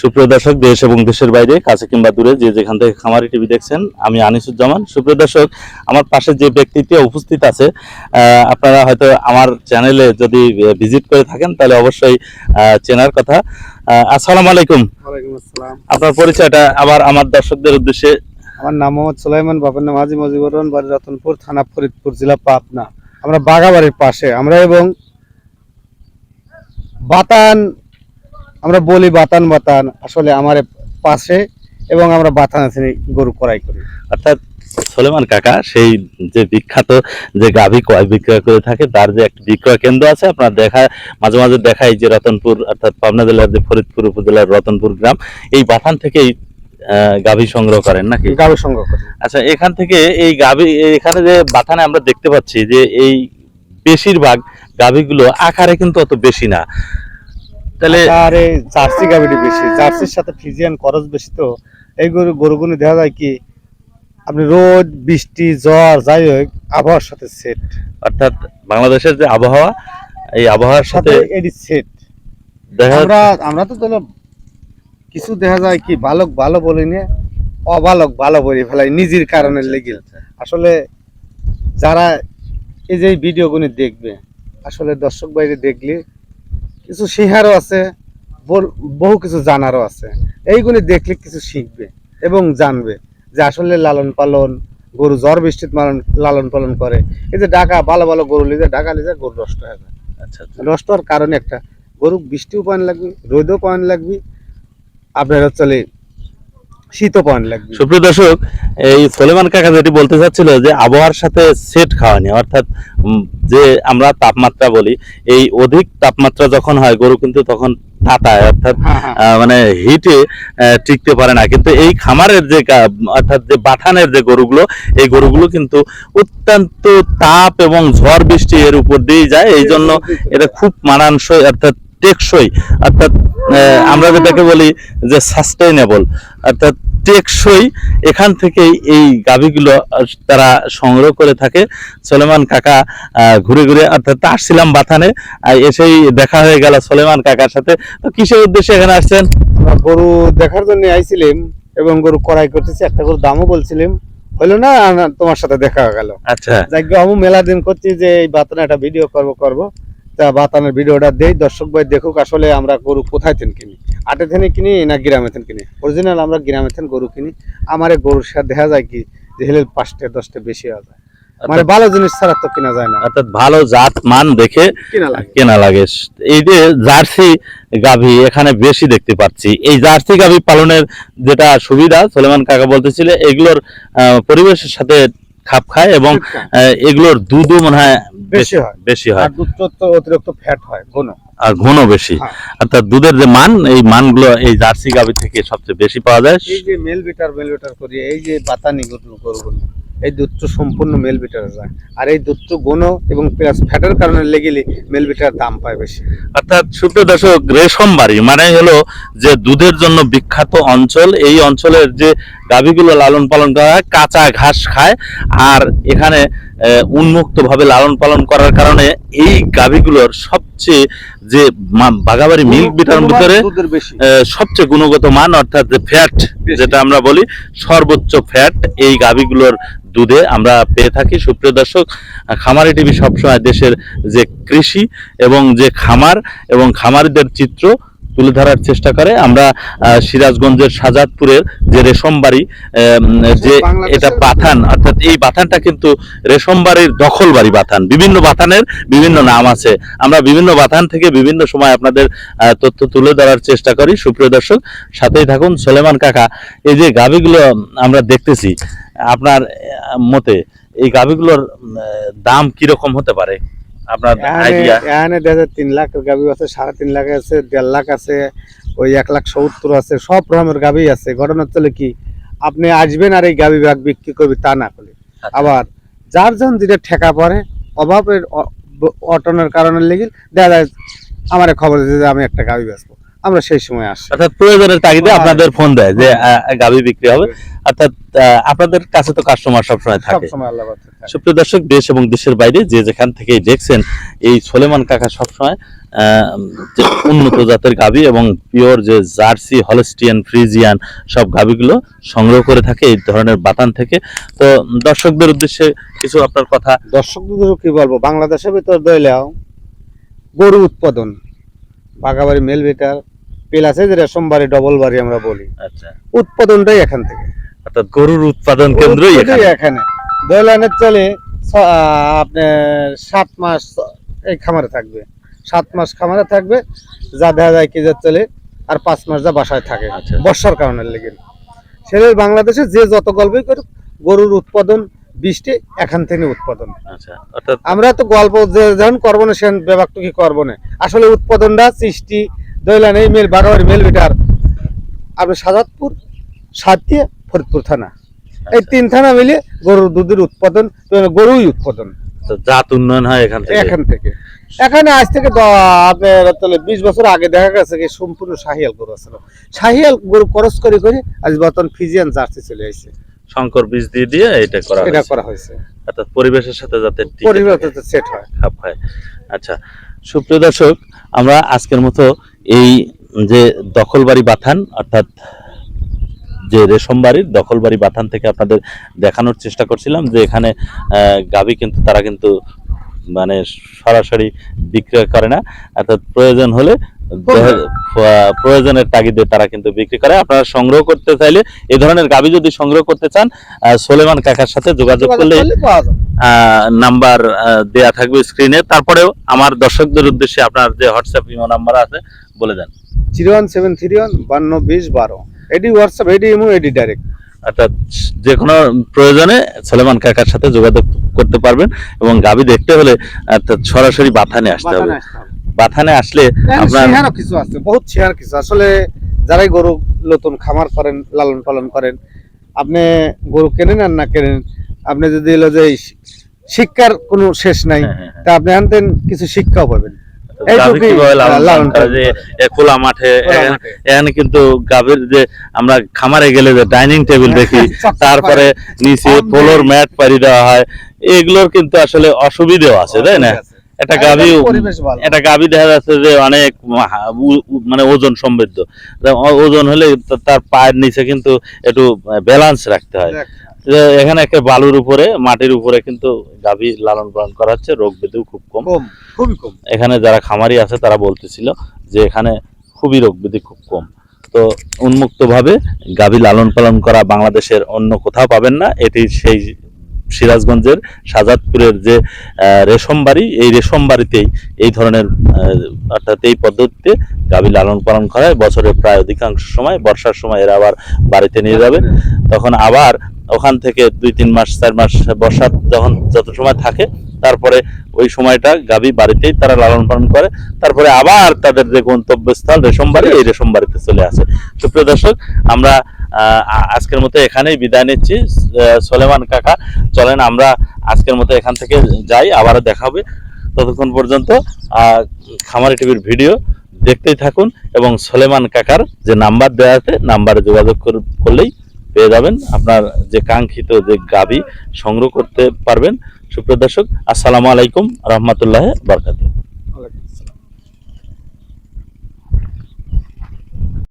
সুপ্রিয় দর্শক দেশ এবং দেশের বাইরে কাছে কিংবা দূরে যে যেখান থেকে খামারি টিভি দেখছেন আমি আনিসুজ্জামান। সুপ্রিয় দর্শক আমার পাশে যে ব্যক্তিটি উপস্থিত আছে আপনারা হয়তো আমার চ্যানেলে যদি ভিজিট করে থাকেন তাহলে অবশ্যই চেনার কথা। আসসালামু আলাইকুম। আসসালাম। আপনার পরিচয়টা আবার আমার দর্শকদের উদ্দেশ্যে। আমার নাম মোহাম্মদ সুলাইমান বাবার নাম হাজি মজিবুর রহমান বাড়ি রতনপুর থানা ফরিদপুর জেলা পাবনা। আমরা বাগাবাড়ির পাশে আমরা এবং বাতান আমরা বলি বাতান বাতান আসলে আমার পাশে এবং আমরা বাতান আছে গরু করাই করি। অর্থাৎ সোলেমান কাকা সেই যে বিখ্যাত যে গাভী কয় বিক্রয় করে থাকে তার যে একটা বিক্রয় কেন্দ্র আছে আপনার দেখা মাঝে মাঝে দেখাই যে রতনপুর অর্থাৎ পাবনা জেলার যে ফরিদপুর উপজেলার রতনপুর গ্রাম এই বাথান থেকেই গাভী সংগ্রহ করেন নাকি? গাভী সংগ্রহ করি। আচ্ছা এখান থেকে এই গাভী এখানে যে বাথানে আমরা দেখতে পাচ্ছি যে এই বেশিরভাগ গাভীগুলো আকারে কিন্তু অত বেশি না। তাহলে আর এই জার্সি গাভীটি বেশি জার্সির সাথে ফিজিয়ান খরচ বেশি তো। এই গরু গরুগুলো দেখা যায় কি আপনি রোদ বৃষ্টি জ্বর যাই হোক আবহাওয়ার সাথে সেট অর্থাৎ বাংলাদেশের যে আবহাওয়া এই আবহাওয়ার সাথে এটি সেট আমরা আমরা তো তাহলে কিছু দেখা যায় কি বালক ভালো বলি না অবালক ভালো বলি ফেলাই নিজের কারণে লেগে। আসলে যারা এই যে ভিডিওগুলি দেখবে আসলে দর্শক বাইরে দেখলে কিছু শেখারও আছে বহু কিছু জানারও আছে। এইগুলি দেখলে কিছু শিখবে এবং জানবে যে আসলে লালন পালন গরু জ্বর বৃষ্টিত মালন লালন পালন করে। এই যে ডাকা ভালো ভালো গরু লিজে ডাকা লিজে গরু নষ্ট হয়ে যায়। আচ্ছা আচ্ছা। নষ্ট হওয়ার কারণে একটা গরু বৃষ্টিও পানি লাগবে রোদও পানি লাগবে। আপনার হচ্ছে শীতও পানি লাগবে। সুপ্রিয় দর্শক এই সোলেমান কাকা যেটি বলতে চাচ্ছিল যে আবহাওয়ার সাথে সেট খাওয়ানি অর্থাৎ যে আমরা তাপমাত্রা বলি এই অধিক তাপমাত্রা যখন হয় গরু কিন্তু তখন তাতায় অর্থাৎ হ্যাঁ, হ্যাঁ। মানে হিটে টিকতে পারে না। কিন্তু এই খামারের যে অর্থাৎ যে বাঠানের যে গরুগুলো এই গরুগুলো কিন্তু অত্যন্ত তাপ এবং ঝড় বৃষ্টি এর উপর দিয়ে যায়। এই জন্য এটা খুব মানানসই অর্থাৎ টেকসই অর্থাৎ আমরা যেটাকে বলি যে সাস্টেইনেবল অর্থাৎ টেকসই এখান থেকেই এই গাভীগুলো তারা সংগ্রহ করে থাকে। সলেমান কাকা আহ, ঘুরে ঘুরে অর্থাৎ আসছিলাম বাথানে এসেই দেখা হয়ে গেল সলেমান কাকার সাথে। তো কিসের উদ্দেশ্যে এখানে আসছেন? গরু দেখার জন্য আইছিলাম এবং গরু কড়াই করতেছি একটা গরু দামও বলছিলাম। হইল না তোমার সাথে দেখা হয়ে গেল। আচ্ছা। যাই হোক, আমি মেলা দিন করছি যে এই বাতানে একটা ভিডিও করব করব। তা বাতানের ভিডিওটা দেই দর্শক ভাই দেখুক আসলে আমরা গরু কোথায় থেন কিনি? আটে থেনে কিনি না গ্রামে থেন কিনি? অরিজিনাল আমরা গ্রামে থেন গরু কিনি। আমার গরুর সাথে দেখা যায় কি যে হেলে পাঁচটা দশটা বেশি হয়ে যায়। মানে ভালো জিনিস ছাড়া তো কিনা যায় না। অর্থাৎ ভালো জাত মান দেখে কিনা লাগে। কেনা লাগে। এই যে জার্সি গাভী এখানে বেশি দেখতে পাচ্ছি। এই জার্সি গাভী পালনের যেটা সুবিধা সলেমান কাকা বলতেছিল এগুলোর আহ, পরিবেশের সাথে খাপ খায় এবং এগুলোর দুধও মনে হয় বেশি হয়। বেশি হয়। দুধ তো অতিরিক্ত ফ্যাট হয় ঘন। আর ঘন বেশি। হ্যাঁ। অর্থাৎ দুধের যে মান এই মানগুলো এই জার্সি গাভী থেকে সবচেয়ে বেশি পাওয়া যায়। এই যে মেল বিটার মেল বিটার করি এই যে বাতানি গরুগুলো এই দুধটা সম্পূর্ণ মেল বিটার যায় আর এই দুধটা ঘন এবং প্লাস ফ্যাটের কারণে লেগেলে মেল বিটার দাম পায় বেশি। অর্থাৎ সুপ্রিয় দর্শক রেশম বাড়ি মানে হলো যে দুধের জন্য বিখ্যাত অঞ্চল। এই অঞ্চলের যে গাভীগুলো লালন পালন করা হয় কাঁচা ঘাস খায়। আর এখানে উন্মুক্ত ভাবে লালন পালন করার কারণে এই গাভীগুলোর সবচেয়ে যে বাগাবাড়ি মিল্ক বিটার ভিতরে সবচেয়ে গুণগত মান অর্থাৎ যে ফ্যাট যেটা আমরা বলি সর্বোচ্চ ফ্যাট এই গাভীগুলোর দুধে আমরা পেয়ে থাকি। সুপ্রিয় দর্শক খামারি টিভি সবসময় দেশের যে কৃষি এবং যে খামার এবং খামারিদের চিত্র তুলে ধরার চেষ্টা করে। আমরা সিরাজগঞ্জের সাজাদপুরের যে রেশমবাড়ি আহ, যে এটা বাথান অর্থাৎ এই বাথানটা কিন্তু রেশমবাড়ির দখলবাড়ি বাথান। বিভিন্ন বাথানের বিভিন্ন নাম আছে। আমরা বিভিন্ন বাথান থেকে বিভিন্ন সময় আপনাদের আহ, তথ্য তুলে ধরার চেষ্টা করি। সুপ্রিয় দর্শক সাথেই থাকুন সোলেমান কাকা। এই যে গাভীগুলো আমরা দেখতেছি আপনার মতে এই গাভীগুলোর দাম কীরকম হতে পারে? আপনার আইডিয়া এখানে দেখা তিন লাখ গাভি আছে সাড়ে তিন লাখ আছে দেড় লাখ আছে ওই এক লাখ সত্তর আছে সব রকমের গাভি আছে। ঘটনা চলে কি আপনি আসবেন আর এই গাভি ভাগ বিক্রি করবে তা না করে। আবার যার যখন যেটা ঠেকা পড়ে অভাবের অটনের কারণে লেগে দেখা যায় আমার খবর যে আমি একটা গাভি বেচবো। আমরা সেই সময় আসি। অর্থাৎ প্রয়োজনের তাগিদে হ্যাঁ। আপনাদের ফোন দেয় যে আহ, গাভী বিক্রি হবে। অর্থাৎ আপনাদের কাছে তো কাস্টমার সবসময় সব থাকে। সুপ্রিয় দর্শক দেশ এবং দেশের বাইরে যে যেখান থেকে দেখছেন এই সোলেমান কাকা সবসময় যে উন্নত জাতের গাভী এবং পিওর যে জার্সি হলস্টিয়ান ফ্রিজিয়ান সব গাভীগুলো সংগ্রহ করে থাকে এই ধরনের বাতান থেকে। তো দর্শকদের উদ্দেশ্যে কিছু আপনার কথা। দর্শকদের কি বলব বাংলাদেশের ভিতর দইলেও গরু উৎপাদন বাগাবাড়ি মেল বেটার পেলাসে যে রেশমবাড়ি ডবল বাড়ি আমরা বলি। আচ্ছা। উৎপাদনটাই এখান থেকে। অর্থাৎ গরুর উৎপাদন কেন্দ্রই এখানে। দইলানের চলে আপনার সাত মাস এই খামারে থাকবে। সাত মাস খামারে থাকবে যা দেখা যায় কি যে চলে আর পাঁচ মাস যা বাসায় থাকে। আচ্ছা। বর্ষার কারণে লেগে। সেটা বাংলাদেশে যে যত গল্পই করুক গরুর উৎপাদন বৃষ্টি এখান থেকে উৎপাদন। আচ্ছা অর্থাৎ আমরা তো গল্প যে যখন করব না সেখানে ব্যাপারটা কি করব না। আসলে উৎপাদনটা সৃষ্টি দইলান এই মেল বাগাবাড়ি মেল বিটার। আপনার সাজাদপুর সাতিয়া ফরিদপুর থানা। এই তিন থানা মিলে গরুর দুধের উৎপাদন মানে গরুই উৎপাদন। জাত উন্নয়ন হয় এখান থেকে? এখান থেকে। এখানে আজ থেকে আপনার তাহলে বিশ বছর আগে দেখা গেছে কি সম্পূর্ণ শাহিয়াল গরু আছিল শাহিয়াল গরু খরচ করে করে আজ বর্তমান ফিজিয়ান জার্সি চলে আসছে। শঙ্কর বীজ দিয়ে দিয়ে এটা করা এটা। করা হয়েছে। অর্থাৎ পরিবেশের সাথে যাতে টিকে পরিবার সেট হয়। খাপ হয় আচ্ছা সুপ্রিয় দর্শক আমরা আজকের মতো এই যে দখলবাড়ি বাথান অর্থাৎ যে রেশমবাড়ির দখলবাড়ি বাথান থেকে আপনাদের দেখানোর চেষ্টা করছিলাম যে এখানে গাভী কিন্তু তারা কিন্তু মানে সরাসরি বিক্রয় করে না। অর্থাৎ প্রয়োজন হলে প্রয়োজনের তাগিদে তারা কিন্তু বিক্রি করে। আপনারা সংগ্রহ করতে চাইলে এই ধরনের গাভী যদি সংগ্রহ করতে চান সোলেমান কাকার সাথে যোগাযোগ করলে নাম্বার দেয়া থাকবে স্ক্রিনে তারপরেও আমার দর্শকদের উদ্দেশ্যে আপনার যে হোয়াটসঅ্যাপ ইমো নাম্বার আছে বলে দেন। Zero one seven three one বান্ন বিশ বারো। Add WhatsApp add imo add direct অর্থাৎ যে কোনো প্রয়োজনে সলেমান কাকার সাথে যোগাযোগ করতে পারবেন এবং গাবি দেখতে হলে অর্থাৎ সরাসরি বাথানে আসতে হবে। বাথানে আসলে আপনার কিছু আছে বহুত শেয়ার কিছু। আসলে যারাই গরু নতুন খামার করেন লালন পালন করেন আপনি গরু কেনেন আর না কেনেন আপনি যদি হলো যে শিক্ষার কোনো শেষ নাই হ্যাঁ, হ্যাঁ, হ্যাঁ। তা আপনি আনতেন কিছু শিক্ষাও পাবেন। খোলা মাঠে এখানে- কিন্তু গাভীর যে আমরা খামারে গেলে যে ডাইনিং টেবিল দেখি তারপরে নিচে ফ্লোর ম্যাট পারি দেওয়া হয়। এগুলোর কিন্তু আসলে অসুবিধাও আছে তাই না? আর গাভী। এটা গাভী দেখা যাচ্ছে যে অনেক মানে ওজন সমৃদ্ধ। ওজন হলে তার পায়ের নিচে কিন্তু একটু ব্যালেন্স রাখতে হয়। এখানে একটা বালুর উপরে মাটির উপরে কিন্তু গাভী লালন পালন করা হচ্ছে রোগ ব্যাধিও খুব কম। খুবই কম। এখানে যারা খামারি আছে তারা বলতেছিল যে এখানে খুবই রোগ ব্যাধি খুব কম। তো উন্মুক্তভাবে গাভী লালন পালন করা বাংলাদেশের অন্য কোথাও পাবেন না। এটি সেই সিরাজগঞ্জের সাজাদপুরের যে রেশম বাড়ি এই রেশম বাড়িতেই এই ধরনের অর্থাৎ এই পদ্ধতিতে গাভী লালন পালন করা হয় বছরের প্রায় অধিকাংশ সময় বর্ষার সময় এরা আবার বাড়িতে নিয়ে যাবে। তখন আবার ওখান থেকে দুই, তিন মাস, চার মাস বর্ষা যখন যত সময় থাকে, তারপরে ওই সময়টা গাভী বাড়িতেই তারা লালন পালন করে। তারপরে আবার তাদের যে গন্তব্যস্থল রেশম বাড়ি এই রেশম বাড়িতে চলে আসে। সুপ্রিয় দর্শক, আমরা আজকের মতো এখানেই বিদায় নিচ্ছি। সোলেমান কাকা, চলেন আমরা আজকের মতো এখান থেকে যাই, আবারও দেখা হবে। ততক্ষণ পর্যন্ত খামারি টিভির ভিডিও দেখতেই থাকুন এবং সোলেমান কাকার যে নাম্বার দেওয়া আছে, নাম্বারে যোগাযোগ করলেই পেয়ে যাবেন আপনার যে কাঙ্ক্ষিত যে গাবি সংগ্রহ করতে পারবেন, সুপ্রিয় দর্শক, আসসালামু আলাইকুম রহমতুল্লাহ বরকাত।